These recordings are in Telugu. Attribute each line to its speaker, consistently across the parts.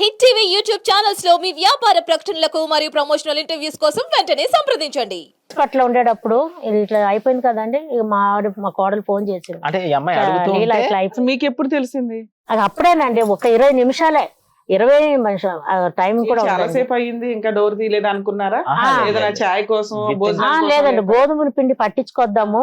Speaker 1: హిట్ టీవీ యూట్యూబ్ ఛానల్స్లో మీ వ్యాపార ప్రకటనలకు మరియు ప్రమోషనల్ ఇంటర్వ్యూస్ కోసం వెంటనే సంప్రదించండి.
Speaker 2: హాస్పిటల్ ఉండేటప్పుడు ఇది ఇట్లా అయిపోయింది కదండి. ఇక మా ఆవిడ మా కోడలు ఫోన్ చేసింది.
Speaker 3: అంటే ఈ అమ్మాయి
Speaker 2: ఇట్లా
Speaker 3: అడుగుతూ ఉంటే
Speaker 2: అయిపోయింది
Speaker 4: మీకు ఎప్పుడు తెలిసింది?
Speaker 2: అది అప్పుడేనండి. ఒక ఇరవై నిమిషాలే. ఇరవై నిమిషం టైం కూడా
Speaker 4: చాలా
Speaker 2: ఉందండి.
Speaker 4: సేపు అయ్యింది ఇంకా డోర్ తీయలేదు అనుకున్నారా
Speaker 2: ఆ,
Speaker 4: ఏదైనా. చాయ్ కోసం భోజనం
Speaker 2: లేదండి.
Speaker 4: లేదా?
Speaker 2: గోధుమల పిండి పట్టించుకొద్దాము.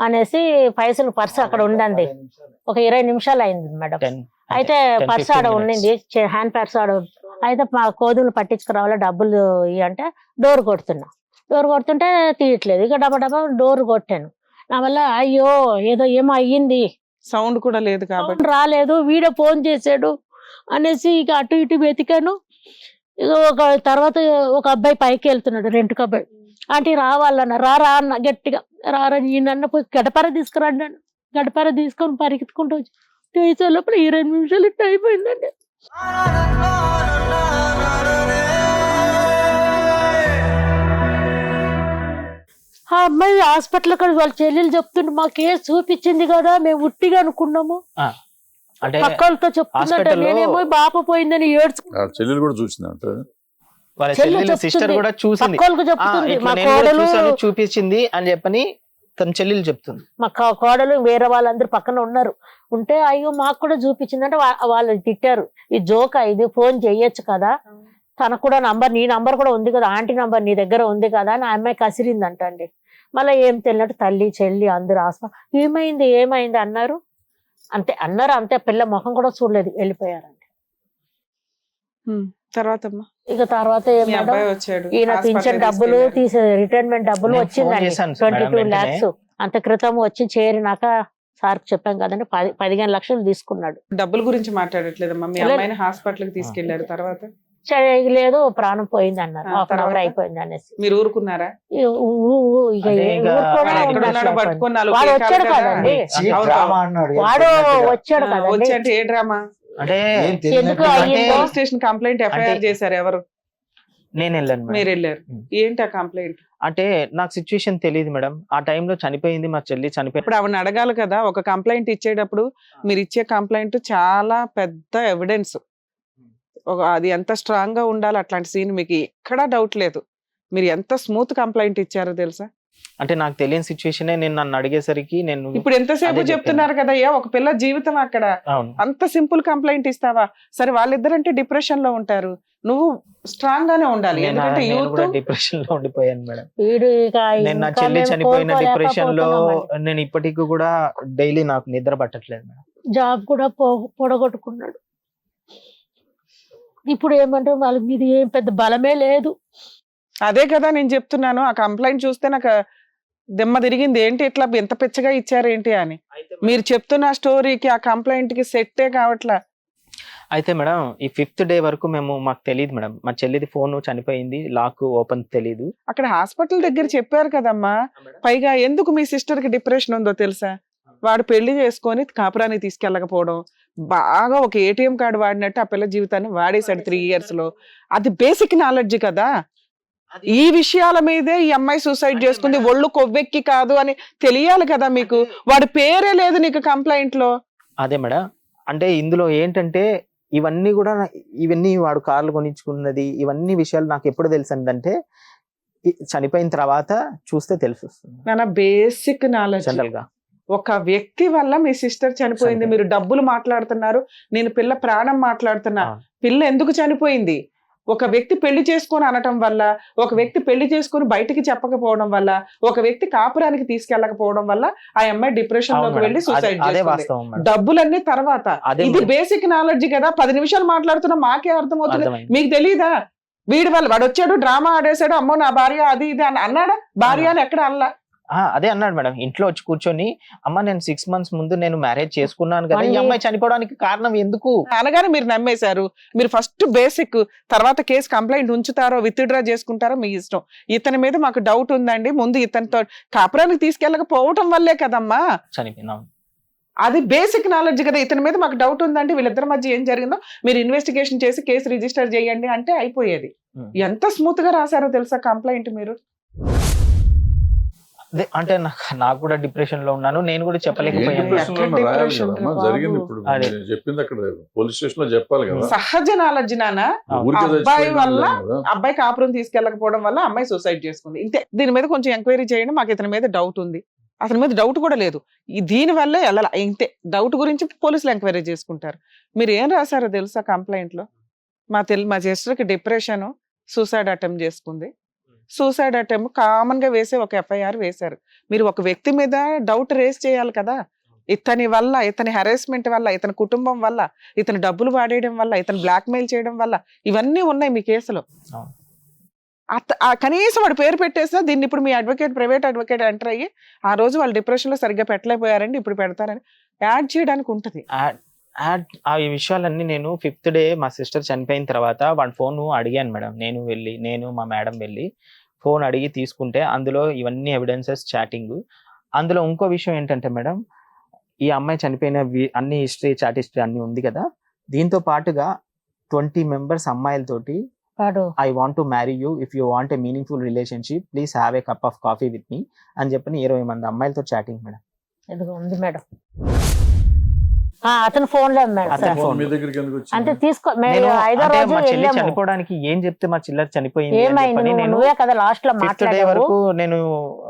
Speaker 2: అనేసి పైసలు పర్స్ అక్కడ ఉండండి. ఒక ఇరవై నిమిషాలు అయింది మేడం.
Speaker 3: 10
Speaker 2: అయితే
Speaker 3: అంటే 10,
Speaker 2: పర్స్
Speaker 3: 15
Speaker 2: ఆడ. ఉండింది. హ్యాండ్ పర్స్ ఆడ అయితే మా కోదులు పట్టించుకురావాలా డబ్బులు అంటే డోర్ కొడుతున్నా. డోర్ కొడుతుంటే తీయట్లేదు. ఇక డబ్బా డబ్బా డోర్ కొట్టాను. నా వల్ల అయ్యో ఏదో ఏమో అయ్యింది.
Speaker 4: సౌండ్ కూడా లేదు కాబట్టి.
Speaker 2: రాలేదు. వీడియో ఫోన్ చేశాడు అనేసి ఇక అటు ఇటు వెతికాను. ఇక ఒక తర్వాత ఒక అబ్బాయి పైకి వెళ్తున్నాడు రెంట్కి అబ్బాయి ఆంటీ రావాలన్న రా రా అన్న గట్టిగా. రారా ఈయనన్న పోయి గడపర తీసుకురండి అన్న. గడపర తీసుకొని పరిగెత్తుకుంటూ వచ్చి తీసే లోపల ఇరవై నిమిషాలు ఇట్లా అయిపోయిందండి. ఆ అమ్మాయి హాస్పిటల్ కాడ వాళ్ళ చెల్లెలు చెప్తుంటే మా కేసు చూపించింది కదా మేము ఉట్టిగా అనుకున్నాము.
Speaker 3: అంటే
Speaker 2: పక్కలతో
Speaker 3: హాస్పిటల్లో-
Speaker 2: నేనేమో బాప పోయిందని ఏడ్చు
Speaker 5: చెల్లెలు కూడా చూసిందంట.
Speaker 3: వాళ్ళ
Speaker 2: చెల్లి
Speaker 3: చెల్లెలు సిస్టర్. కూడా చూసింది. చూపించింది అని చెప్పని తన చెల్లెలు చెప్తుంది.
Speaker 2: మా కో- కోడలు వేరే వాళ్ళందరూ పక్కన ఉన్నారు. ఉంటే అయ్యో మాకు కూడా చూపించిందంటే వా- వాళ్ళు తిట్టారు. ఈ జోక ఇది ఫోన్ చెయ్యొచ్చు కదా. తనకు కూడా నంబర్ నీ నంబర్ కూడా ఉంది కదా. ఆంటీ నంబర్ నీ దగ్గర ఉంది కదా అని ఆ అమ్మాయి కసిరిందంట అండి మళ్ళీ ఏం తెలియనట్టు తల్లి చెల్లి అందరు హాస్పిటల్ ఏమైంది ఏమైంది అన్నారు. అంతే అన్నారు అంతే పిల్ల ముఖం కూడా చూడలేదు వెళ్ళిపోయారండి.
Speaker 4: తర్వాత అమ్మా.
Speaker 2: ఇక తర్వాత ఈయన పింఛన్ డబ్బులు. తీసే రిటైర్మెంట్ డబ్బులు వచ్చిందండి ట్వంటీ టూ. ల్యాక్స్ అంత క్రితం వచ్చి చేరినాక సార్ చెప్పాం కదండి పది పదిహేను లక్షలు తీసుకున్నాడు.
Speaker 4: డబ్బుల గురించి మాట్లాడట్లేదమ్మా. మీ
Speaker 2: లేదు.
Speaker 4: అమ్మాయిని హాస్పిటల్కి తీసుకెళ్ళారు తర్వాత?
Speaker 2: చేయలేదు ప్రాణం పోయింది అన్నారు. Half an hour? అయిపోయింది అనేసి.
Speaker 4: మీరు ఊరుకున్నారా?
Speaker 3: వాడు
Speaker 2: వచ్చాడు
Speaker 4: కదా.
Speaker 2: కదండి. వాడు. వచ్చాడు
Speaker 4: అంటే ఏ డ్రామా?
Speaker 3: అంటే
Speaker 4: స్టేషన్ కంప్లైంట్ ఎఫ్ఐఆర్ చేశారు ఎవరు?
Speaker 3: నేను వెళ్ళాను మేడం.
Speaker 4: మీరు వెళ్ళారు
Speaker 3: ఉం.
Speaker 4: ఏంటి ఆ కంప్లైంట్?
Speaker 3: అంటే నాకు సిచ్యువేషన్ తెలియదు మేడం. ఆ టైంలో చనిపోయింది మా చెల్లి చనిపోయింది
Speaker 4: ఇప్పుడు ఆవిడ అడగాలి కదా ఒక కంప్లైంట్ ఇచ్చేటప్పుడు మీరు ఇచ్చే కంప్లైంట్ చాలా పెద్ద ఎవిడెన్స్. ఒక అది ఎంత స్ట్రాంగ్గా ఉండాలి అట్లాంటి సీన్ మీకు ఎక్కడా డౌట్ లేదు. మీరు ఎంత స్మూత్ కంప్లైంట్ ఇచ్చారో తెలుసా?
Speaker 3: అంటే నాకు తెలియని సిచ్యువేషన్ నేను నన్ను అడిగేసరికి నేను
Speaker 4: ఇప్పుడు ఎంతసేపు చెప్తున్నారు కదా ఏ ఒక పిల్ల జీవితం అక్కడ.
Speaker 3: అవును.
Speaker 4: అంత సింపుల్ కంప్లైంట్ ఇస్తావా? సరే వాళ్ళిద్దరంటే డిప్రెషన్లో ఉంటారు. నువ్వు స్ట్రాంగ్ గానే ఉండాలి. ఎందుకంటే
Speaker 3: నేను
Speaker 4: యూత్
Speaker 3: కూడా డిప్రెషన్లో ఉండిపోయాను మేడం.
Speaker 2: వీడు ఇక
Speaker 3: నేను నా చెల్లి చనిపోయిన
Speaker 2: డిప్రెషన్లో.
Speaker 3: నేను ఇప్పటికి కూడా డైలీ నాకు నిద్ర పట్టట్లేదు మేడం.
Speaker 2: జాబ్ కూడా పొడగొట్టుకున్నాడు. ఇప్పుడు ఏమంటే వాళ్ళ మీద ఏం పెద్ద బలమే లేదు.
Speaker 4: అదే కదా నేను చెప్తున్నాను ఆ కంప్లైంట్ చూస్తే నాకు దిమ్మ తిరిగింది ఏంటి ఇట్లా ఎంత పిచ్చగా ఇచ్చారు ఏంటి అని మీరు చెప్తున్న స్టోరీకి ఆ కంప్లైంట్కి సెట్టే కావట్లా?
Speaker 3: అయితే మేడం ఈ ఫిఫ్త్ డే వరకు మేము మాకు తెలియదు మేడం. మా చెల్లిది ఫోన్ చనిపోయింది లాక్ ఓపెన్ తెలియదు
Speaker 4: అక్కడ హాస్పిటల్ దగ్గర చెప్పారు కదమ్మా. పైగా ఎందుకు మీ సిస్టర్కి డిప్రెషన్ ఉందో తెలుసా? వాడు పెళ్ళి చేసుకొని కాపురానికి తీసుకెళ్ళకపోవడం. బాగా ఒక ఏటీఎం కార్డు వాడినట్టు ఆ పిల్ల జీవితాన్ని వాడేశాడు త్రీ ఇయర్స్లో అది బేసిక్ నాలెడ్జ్ కదా. ఈ విషయాల మీదే ఈ అమ్మాయి సూసైడ్ చేసుకుంది. ఒళ్ళు కొవ్వెక్కి కాదు అని తెలియాలి కదా మీకు? వాడి పేరే లేదు నీకు కంప్లైంట్లో
Speaker 3: అదే మేడం. అంటే ఇందులో ఏంటంటే ఇవన్నీ కూడా ఇవన్నీ వాడు కార్లు కొనిచ్చుకున్నది ఇవన్నీ విషయాలు నాకు ఎప్పుడు తెలిసిందంటే చనిపోయిన తర్వాత చూస్తే తెలిసి వస్తుంది
Speaker 4: బేసిక్ నాలెడ్జ్
Speaker 3: జనరల్గా
Speaker 4: ఒక వ్యక్తి వల్ల మీ సిస్టర్ చనిపోయింది. మీరు డబ్బులు మాట్లాడుతున్నారు. నేను పిల్ల ప్రాణం మాట్లాడుతున్నా. పిల్ల ఎందుకు చనిపోయింది? ఒక వ్యక్తి పెళ్ళి చేసుకొని అనటం వల్ల ఒక వ్యక్తి పెళ్ళి చేసుకొని బయటికి చెప్పకపోవడం వల్ల ఒక వ్యక్తి కాపురానికి తీసుకెళ్ళకపోవడం వల్ల ఆ అమ్మాయి
Speaker 3: డిప్రెషన్లోకి.
Speaker 4: వెళ్ళి సూసైడ్ చేసుకుంది. డబ్బులన్నీ తర్వాత. ఇది. బేసిక్ నాలెడ్జ్ కదా. పది నిమిషాలు మాట్లాడుతున్నా మాకే అర్థమవుతుంది. మీకు తెలీదా? వీడి వల్ల వాడు వచ్చాడు డ్రామా ఆడేశాడు అమ్మో నా భార్య అది ఇది అని అన్నాడా? భార్య అని ఎక్కడ అనలా?
Speaker 3: ఆ, అదే అన్నాడు మేడం. ఇంట్లో వచ్చి కూర్చొని అమ్మ నేను సిక్స్ మంత్స్ ముందు నేను మ్యారేజ్ చేసుకున్నాను కదా ఈ అమ్మాయి చనిపోవడానికి కారణం ఎందుకు?
Speaker 4: అనగానే మీరు నమ్మేశారు. మీరు ఫస్ట్ బేసిక్ తర్వాత కేసు కంప్లైంట్ ఉంచుతారో విత్డ్రా చేసుకుంటారో మీ ఇష్టం. ఇతని మీద మాకు డౌట్ ఉందండి. ముందు ఇతనితో కాపురానికి తీసుకెళ్ళకపోవటం వల్లే కదమ్మా.
Speaker 3: చనిపోయినాం.
Speaker 4: అది బేసిక్ నాలెడ్జ్ కదా. ఇతని మీద మాకు డౌట్ ఉందండి. వీళ్ళిద్దరి మధ్య ఏం జరిగిందో మీరు ఇన్వెస్టిగేషన్ చేసి కేసు రిజిస్టర్ చేయండి అంటే అయిపోయేది. ఎంత స్మూత్గా రాశారో తెలుసా కంప్లైంట్ మీరు?
Speaker 3: అంటే నాకు కూడా డిప్రెషన్లో ఉన్నాను. నేను కూడా చెప్పలేకపోయాను.
Speaker 5: జరిగింది? ఇప్పుడు. చెప్పింది అక్కడ పోలీస్ స్టేషన్లో చెప్పాలి కదా.
Speaker 4: సహజ నాలెడ్జ్ నాన్న అబ్బాయి వల్ల. అబ్బాయి కాపురం తీసుకెళ్ళకపోవడం వల్ల అమ్మాయి సూసైడ్ చేసుకుంది. ఇంతే. దీని మీద కొంచెం ఎంక్వైరీ చేయండి. మాకు ఇతని మీద డౌట్ ఉంది. అతని మీద డౌట్ కూడా లేదు. ఈ దీని వల్లే వెళ్ళాల ఇంతే. డౌట్ గురించి పోలీసులు ఎంక్వైరీ చేసుకుంటారు. మీరు ఏం రాశారో తెలుసా కంప్లైంట్లో? మా తెలి మా సిస్టర్కి డిప్రెషన్ సూసైడ్ అటెంప్ట్ చేసుకుంది. సూసైడ్ అటెంప్ట్ కామన్గా వేసే ఒక ఎఫ్ఐఆర్ వేశారు. మీరు ఒక వ్యక్తి మీద డౌట్ రేస్ చేయాలి కదా. ఇతని వల్ల ఇతని హెరాస్మెంట్ వల్ల ఇతని కుటుంబం వల్ల ఇతని డబ్బులు వాడేయడం వల్ల ఇతను బ్లాక్మెయిల్ చేయడం వల్ల ఇవన్నీ ఉన్నాయి మీ కేసులో. అత- కనీసం వాడు పేరు పెట్టేసినా దీన్ని ఇప్పుడు మీ అడ్వకేట్ ప్రైవేట్ అడ్వకేట్ ఎంటర్ అయ్యి ఆ రోజు వాళ్ళు డిప్రెషన్లో సరిగ్గా పెట్టలేకపోయారండి ఇప్పుడు పెడతారని యాడ్ చేయడానికి ఉంటది.
Speaker 3: యాడ్ ఆ విషయాలన్నీ నేను ఫిఫ్త్ డే మా సిస్టర్ చనిపోయిన తర్వాత వాడి ఫోన్ అడిగాను మేడం. నేను వెళ్ళి నేను మా మేడం వెళ్ళి ఫోన్ అడిగి తీసుకుంటే అందులో ఇవన్నీ ఎవిడెన్సెస్ చాటింగ్ అందులో ఇంకో విషయం ఏంటంటే మేడం ఈ అమ్మాయి చనిపోయిన అన్ని హిస్టరీ చాట్ హిస్టరీ అన్ని ఉంది కదా? దీంతో పాటుగా twenty members అమ్మాయిలతోటి I want to marry you if you want a meaningful relationship please have a cup of coffee with me అని చెప్పని ఇరవై మంది అమ్మాయిలతో చాటింగ్ మేడం.
Speaker 2: ఉంది మేడం. అతని ఫోన్లో మేడం
Speaker 3: అతని
Speaker 2: సార్.
Speaker 3: phone.
Speaker 5: మీ దగ్గరికి ఎందుకు వచ్చింది?
Speaker 2: అంటే తీసుకో మేము
Speaker 3: నేను
Speaker 2: ఐదో
Speaker 3: అంటే
Speaker 2: రోజు
Speaker 3: మా చెల్లి
Speaker 2: వెళ్ళాము
Speaker 3: చనిపోవడానికి ఏం చెప్తే మా చిల్లర చనిపోయింది అని
Speaker 2: ఏమైంది
Speaker 3: చెప్పని
Speaker 2: నువ్వు
Speaker 3: నేను
Speaker 2: నువ్వే కదా లాస్ట్లో
Speaker 3: ఫిఫ్త్ డే
Speaker 2: మాట్లాడావు
Speaker 3: వరకు నేను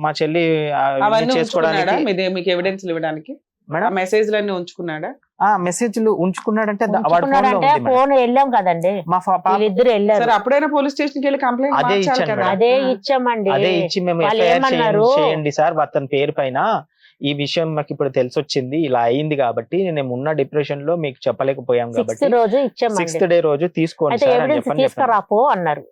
Speaker 3: మా చెల్లి ఆ ఇవన్నీ
Speaker 4: అవన్నీ ఉంచుకున్నాడా
Speaker 3: చేసుకోవడానికి
Speaker 4: మీదే మీకు ఎవిడెన్స్ ఇవ్వడానికి ఆ
Speaker 3: మేడం
Speaker 4: మెసేజ్ లన్నీ ఉంచుకున్నాడా
Speaker 3: ఆ మెసేజ్లు ఉంచుకున్నాడంటే ద- వాడి ఫోన్లో
Speaker 2: ఉంచుకున్నాడంటే
Speaker 3: ఉంది మేడం.
Speaker 2: ఫోన్ వెళ్ళాం కదండి
Speaker 3: మా ఫా- పాప
Speaker 2: వీళ్ళిద్దరు వెళ్ళారు
Speaker 4: సరే అప్పుడైనా పోలీస్ స్టేషన్కి వెళ్ళి కంప్లైంట్
Speaker 3: అదే
Speaker 4: మార్చాలి
Speaker 3: ఇచ్చాను
Speaker 4: కదా
Speaker 3: మేడం.
Speaker 2: అదే ఇచ్చామండి
Speaker 3: అదే ఇచ్చి మేము
Speaker 2: వాళ్ళు
Speaker 3: ఎఫ్ఐఆర్
Speaker 2: ఏమన్నారు?
Speaker 3: చేయండి సార్ అతని పేరు పైన ఈ విషయం మాకు ఇప్పుడు తెలిసొచ్చింది ఇలా అయింది కాబట్టి నేను ఉన్న డిప్రెషన్లో మీకు చెప్పలేకపోయాం కాబట్టి
Speaker 2: రోజు
Speaker 3: సిక్స్త్ డే రోజు తీసుకోండి.
Speaker 2: తీసుకురాపో అన్నారు.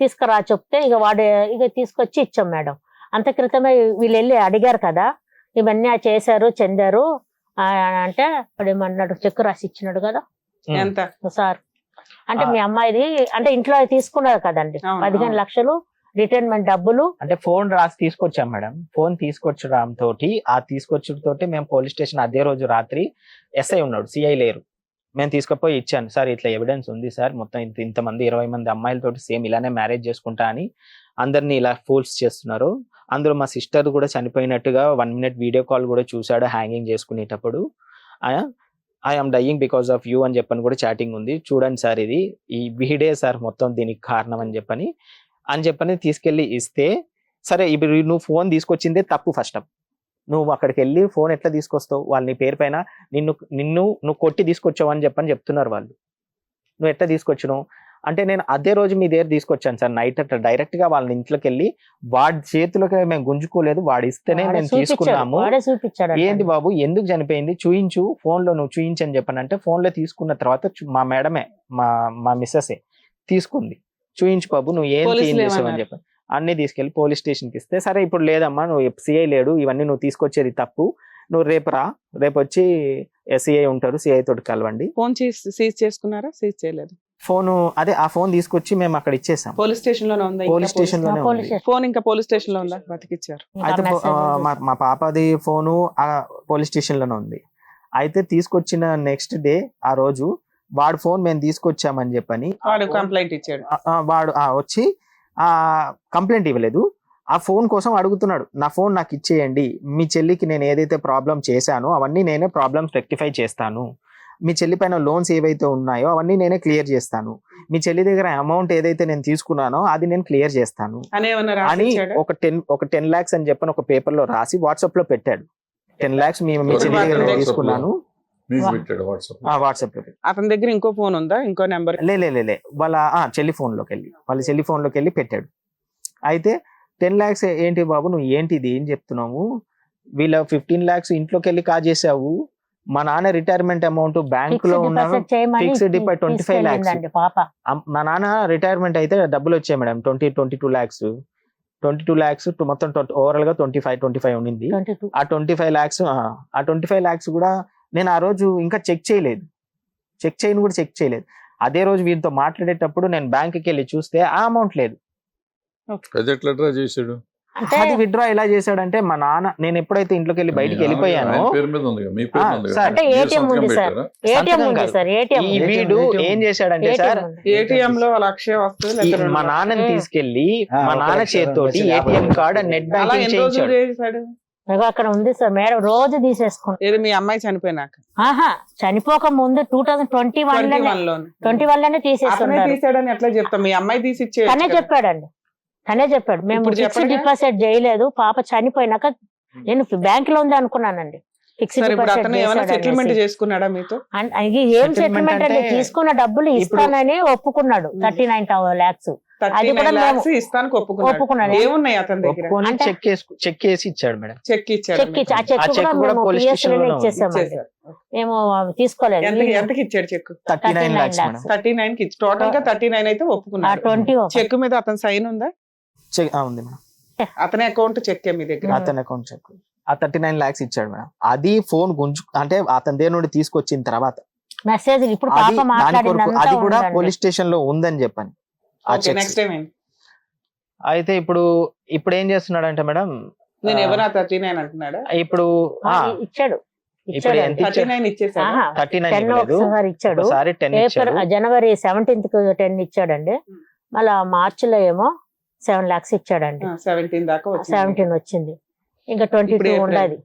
Speaker 2: తీసుకురా చెప్తే ఇక వాడు ఇక తీసుకొచ్చి ఇచ్చాం మేడం. అంత క్రితమే వీళ్ళు వెళ్ళి అడిగారు కదా ఇవన్నీ ఆ చేశారు చెందారు. ఆ, అంటే వాడు ఏమన్నాడు చెక్ రాసి ఇచ్చినాడు కదా సార్. అంటే. మీ అమ్మాయిది అంటే ఇంట్లో తీసుకున్నారు కదండి. పదిహేను. లక్షలు. రిటైర్మెంట్ డబ్బులు?
Speaker 3: అంటే ఫోన్ రాసి తీసుకొచ్చాం మేడం. ఫోన్ తీసుకొచ్చడం తోటి ఆ తోటి మేము పోలీస్ స్టేషన్ అదే రోజు రాత్రి ఎస్ఐ ఉన్నాడు సిఐ లేరు. మేము తీసుకుపోయి ఇచ్చాను సార్ ఇట్లా ఎవిడెన్స్ ఉంది సార్ మొత్తం ఇంత ఇంతమంది ఇరవై మంది అమ్మాయిలతోటి సేమ్ ఇలానే మ్యారేజ్ చేసుకుంటా అని అందరినీ ఇలా ఫోల్స్ చేస్తున్నారు. అందులో మా సిస్టర్ కూడా చనిపోయినట్టుగా వన్ మినిట్ వీడియో కాల్ కూడా చూశాడు హ్యాంగింగ్ చేసుకునేటప్పుడు. I'm dying because of you అని చెప్పని కూడా చాటింగ్ ఉంది. చూడండి సార్ ఇది ఈ వీడే సార్ మొత్తం దీనికి కారణం అని చెప్పని అని చెప్పని తీసుకెళ్ళి ఇస్తే సరే ఇప్పుడు నువ్వు ఫోన్ తీసుకొచ్చిందే తప్పు ఫస్ట్. నువ్వు అక్కడికి వెళ్ళి ఫోన్ ఎట్లా తీసుకొస్తావు? వాళ్ళ నీ పేరు పైన నిన్ను నిన్ను నువ్వు కొట్టి తీసుకొచ్చావు అని చెప్పని చెప్తున్నారు వాళ్ళు. నువ్వు ఎట్లా తీసుకొచ్చినావు? అంటే నేను అదే రోజు మీ దగ్గర తీసుకొచ్చాను సార్ నైట్ అట్లా డైరెక్ట్గా వాళ్ళ ఇంట్లోకి వెళ్ళి వాడి చేతులకి మేము గుంజుకోలేదు వాడు ఇస్తేనే మేము తీసుకున్నాము. ఏంది బాబు ఎందుకు చనిపోయింది? చూయించు ఫోన్లో నువ్వు చూయించు అని చెప్పానంటే ఫోన్లో తీసుకున్న తర్వాత మా మేడమే మా మా మిస్సెస్ తీసుకుంది. చూయించు బాబు నువ్వు ఏం చేంజ్ చేసావు అని? చెప్పి అన్ని తీసుకెళ్ళి పోలీస్ స్టేషన్కి ఇస్తే సరే ఇప్పుడు లేదమ్మా నువ్వు సిఐ లేడు ఇవన్నీ నువ్వు తీసుకొచ్చేది తప్పు నువ్వు రేపు రా రేపు వచ్చి సిఐ ఉంటారు సిఐ తోటి కలవండి.
Speaker 4: ఫోన్ సీజ్ చేసుకున్నారా? సీజ్ చేయలేదు.
Speaker 3: ఫోన్ అదే ఆ ఫోన్ తీసుకొచ్చి మేము అక్కడ ఇచ్చేసాం.
Speaker 4: పోలీస్ స్టేషన్లోనే ఉందా
Speaker 3: పోలీస్ స్టేషన్. లోనే
Speaker 4: ఫోన్ ఇంకా పోలీస్ స్టేషన్లో ఉందా? బతికిచ్చారు.
Speaker 3: అయితే మా పాపది ఫోను ఆ పోలీస్ స్టేషన్లోనే ఉంది. అయితే తీసుకొచ్చిన నెక్స్ట్ డే ఆ రోజు వాడు ఫోన్ మేము తీసుకొచ్చామని చెప్పని ఆ
Speaker 4: వాడు కంప్లైంట్ ఇచ్చాడు.
Speaker 3: వాడు ఆ, వచ్చి ఆ కంప్లైంట్ ఇవ్వలేదు. ఆ ఫోన్ కోసం అడుగుతున్నాడు. నా ఫోన్ నాకు ఇచ్చేయండి. మీ చెల్లికి నేను ఏదైతే ప్రాబ్లం చేశానో అవన్నీ నేనే ప్రాబ్లమ్స్ రెక్టిఫై చేస్తాను. మీ చెల్లి పైన లోన్స్ ఏవైతే ఉన్నాయో అవన్నీ నేనే క్లియర్ చేస్తాను. మీ చెల్లి దగ్గర అమౌంట్ ఏదైతే నేను తీసుకున్నానో అది నేను క్లియర్ చేస్తాను.
Speaker 4: అని
Speaker 3: ఒక టెన్ ఒక టెన్ లాక్స్ అని చెప్పని ఒక పేపర్లో రాసి వాట్సాప్లో పెట్టాడు. టెన్ లాక్స్ మీ మీ చెల్లి దగ్గర? తీసుకున్నాను.
Speaker 5: మీకు
Speaker 2: వా-
Speaker 5: పెట్టాడు వాట్సాప్
Speaker 3: ఆ వాట్సాప్లో పెట్టాడు.
Speaker 4: అతని దగ్గర ఇంకో ఫోన్ ఉందా? ఇంకో నెంబర్
Speaker 3: లే లే లే, లే. వాళ్ళ ఆ, చెల్లి phone లోకి వెళ్ళి. వాళ్ళ చెల్లి phone లోకి వెళ్ళి పెట్టాడు. అయితే టెన్ లాక్స్ ఏంటి బాబు? నువ్వు ఏంటి ఇది? ఏం చెప్తున్నావు? వీళ్ళ ఫిఫ్టీన్ లాక్స్ ఇంట్లోకి వెళ్ళి కాజేసావు మా నాన్న రిటైర్మెంట్ అమౌంట్ బ్యాంక్లో ఉన్న 25 lakhs.
Speaker 2: చేయమని పాప.
Speaker 3: అమ్- మా నాన్న రిటైర్మెంట్ అయితే డబ్బులు వచ్చాయి madam. Twenty twenty two lakhs twenty two lakhs మొత్తం ఓవరాల్గా ట్వంటీ ఫైవ్ ట్వంటీ ఫైవ్ ఉండింది.
Speaker 2: ట్వంటీ
Speaker 3: ఆ ట్వంటీ ఫైవ్ ల్యాక్స్ ఆ ట్వంటీ ఫైవ్ ల్యాక్స్ కూడా నేను ఆ రోజు ఇంకా చెక్ చేయలేదు. చెక్ చేయను కూడా చెక్ చేయలేదు. అదే రోజు వీరితో మాట్లాడేటప్పుడు నేను బ్యాంక్కి వెళ్ళి చూస్తే ఆ అమౌంట్ లేదు.
Speaker 5: చేశాడు?
Speaker 2: అంటే
Speaker 3: అది విత్డ్రా ఎలా చేశాడంటే మా నాన్న నేను ఎప్పుడైతే ఇంట్లోకి వెళ్ళి బయటికి వెళ్ళిపోయాను వీడు ఏం చేశాడంటే సార్
Speaker 4: ఏటీఎం లో లక్ష
Speaker 3: మా నాన్నని.
Speaker 6: తీసుకెళ్ళి
Speaker 3: మా నాన్న చేతితోటి ఏటీఎం కార్డ్. నెట్
Speaker 4: అలా
Speaker 3: బ్యాంకింగ్ చేయించాడు.
Speaker 2: అక్కడ ఉంది సార్ మేడం రోజు తీసేసుకుంటాం
Speaker 4: ఏది మీ అమ్మాయి చనిపోయినాక?
Speaker 2: ఆహా చనిపోక ముందు two thousand twenty one
Speaker 4: twenty వన్లో
Speaker 2: ట్వంటీ వన్లోనే
Speaker 4: తీసాడని ఎట్లా చెప్తాం. మీ అమ్మాయి
Speaker 2: తనే చెప్పాడండి. తనే చెప్పాడు. మేము ఫిక్స్డ్? డిపాజిట్ చేయలేదు. పాప చనిపోయినాక నేను బ్యాంక్లో ఉంది అనుకున్నానండి.
Speaker 4: సెటిల్మెంట్ చేసుకున్నాడా మీతో?
Speaker 2: ఏం సెటిల్మెంట్ అంటే తీసుకున్న డబ్బులు ఇస్తానని ఒప్పుకున్నాడు. థర్టీ నైన్ లాక్స్
Speaker 4: థర్టీ
Speaker 2: కూడా
Speaker 4: నైన్
Speaker 2: మేము
Speaker 4: లాక్స్ ఇస్తానికి ఒప్పుకున్నాడు.
Speaker 2: ఒప్పుకున్నాడు.
Speaker 4: ఏమున్నాయి అతని దగ్గర?
Speaker 3: చెక్ చెక్ వేసి ఇచ్చాడు మేడం.
Speaker 4: చెక్ ఇచ్చాడు
Speaker 2: చెక్ ఇచ్చి ఆ. చెక్ కూడా మేము పిఎస్లోనే
Speaker 4: ఇచ్చేసారు.
Speaker 2: మేము తీసుకోలేదు.
Speaker 4: ఎంతకి ఎంతకి ఇచ్చాడు cheque
Speaker 3: thirty nine
Speaker 2: 39
Speaker 3: lakhs
Speaker 2: lakhs.
Speaker 3: Madam.
Speaker 4: Thirty నైన్కి టోటల్గా థర్టీ నైన్ అయితే ఒప్పుకున్నాడు.
Speaker 2: ట్వంటీ
Speaker 4: చెక్ మీద అతని సైన్ ఉందా?
Speaker 3: చెక్ ఆ, ఉంది మేడం.
Speaker 4: అతని అకౌంట్ చెక్ మీ దగ్గర?
Speaker 3: అతని అకౌంట్ చెక్. ఆ థర్టీ నైన్ లాక్స్ ఇచ్చాడు మేడం. అది ఫోన్ గుంజు అంటే అతని దగ్గర నుండి తీసుకొచ్చిన తర్వాత.
Speaker 2: మెసేజ్ ఇప్పుడు
Speaker 3: అది అది కూడా. పోలీస్ స్టేషన్లో ఉందని చెప్పాను.
Speaker 4: నెక్స్ట్ టైం ఏంటి?
Speaker 3: అయితే ఇప్పుడు ఇప్పుడు ఏం చేస్తున్నాడు అంటే మేడం
Speaker 4: నేను ఎవరా థర్టీ నైన్ అంటున్నాడా?
Speaker 3: ఇప్పుడు
Speaker 2: ఆ, ఇచ్చాడు. జనవరి సెవెంటీన్త్కి టెన్ ఇచ్చాడండి. మళ్ళా మార్చ్లో ఏమో సెవెన్ లాక్స్ ఇచ్చాడండి.
Speaker 4: సెవెంటీన్ దాకా వచ్చింది.
Speaker 2: సెవెంటీన్ వచ్చింది. ఇంకా ట్వంటీ టూ. ఉండదు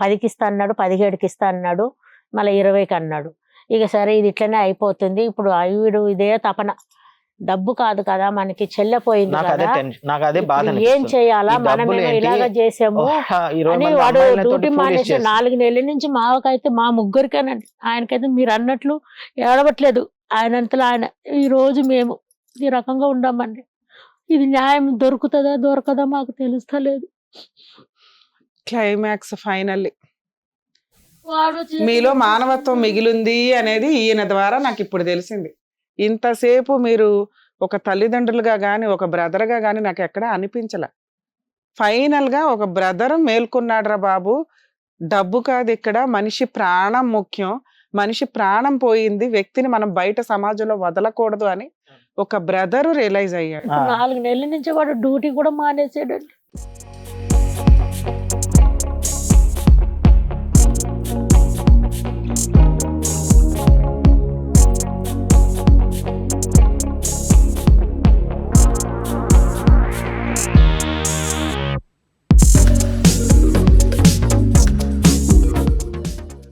Speaker 2: పదికి ఇస్తా అన్నాడు పదిహేడుకి ఇస్తా అన్నాడు మళ్ళీ ఇరవైకి అన్నాడు. ఇక సరే ఇది ఇట్లనే అయిపోతుంది. ఇప్పుడు వీడు ఇదే తపన. డబ్బు కాదు కదా మనకి చెల్లెపోయింది
Speaker 3: నాకు అదే
Speaker 2: కదా.
Speaker 3: టెన్షన్ నాకు అదే బాధ
Speaker 2: ఇప్పుడు ఏం. చేయాలా?
Speaker 3: ఏంటి?
Speaker 2: ఇలాగ చేసాము అని
Speaker 3: మన
Speaker 2: వాడు డ్యూటీ మానేసి. నాలుగు నెలల నుంచి మావకైతే మా ముగ్గురికేనండి ఆయనకైతే మీరు అన్నట్లు ఏడవట్లేదు. ఆయనంతలో ఆయన ఈ రోజు మేము ఈ రకంగా ఉండమండి. ఇది న్యాయం దొరుకుతుందా దొరకదా మాకు తెలుస్తలేదు.
Speaker 4: క్లైమాక్స్ ఫైనల్లీ మీలో మానవత్వం మిగిలింది అనేది ఈయన ద్వారా నాకు ఇప్పుడు తెలిసింది. ఇంతసేపు మీరు ఒక తల్లిదండ్రులుగా గాని ఒక brother గా గాని నాకు ఎక్కడ అనిపించల. ఫైనల్గా ఒక బ్రదర్ మేల్కొన్నాడురా బాబు. డబ్బు కాదు ఇక్కడ మనిషి ప్రాణం ముఖ్యం. మనిషి ప్రాణం పోయింది వ్యక్తిని మనం బయట సమాజంలో వదలకూడదు అని ఒక బ్రదర్ రియలైజ్ అయ్యాడు.
Speaker 2: నాలుగు నెలల నుంచి వాడు డ్యూటీ కూడా మానేసాడండి.